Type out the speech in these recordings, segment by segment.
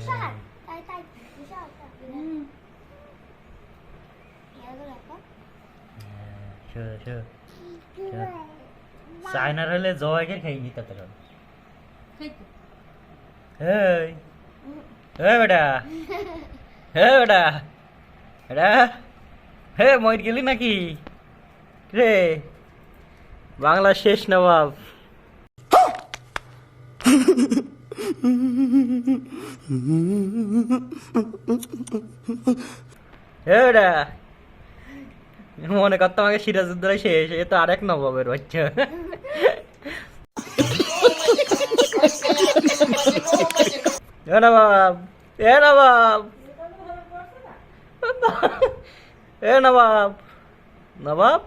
হ্যাঁ sure, sure. চায়নার হলে জয়কে খেয়ে নিতে তখন খাইতো হে বেটা। হে বেটা। বেটা। হে গেলি নাকি? রে। বাংলা শেষ নবাব। বেটা মনে করতো আমাকে সিরাজউদ্দৌলা শেষ, এ তো আরেক নবাবের বাচ্চা। এ নবাব এ নবাব। এ নবাব নবাব,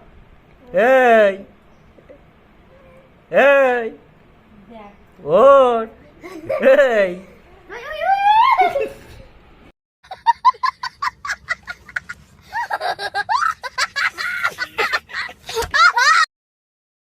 এই এই দেখ ওর এই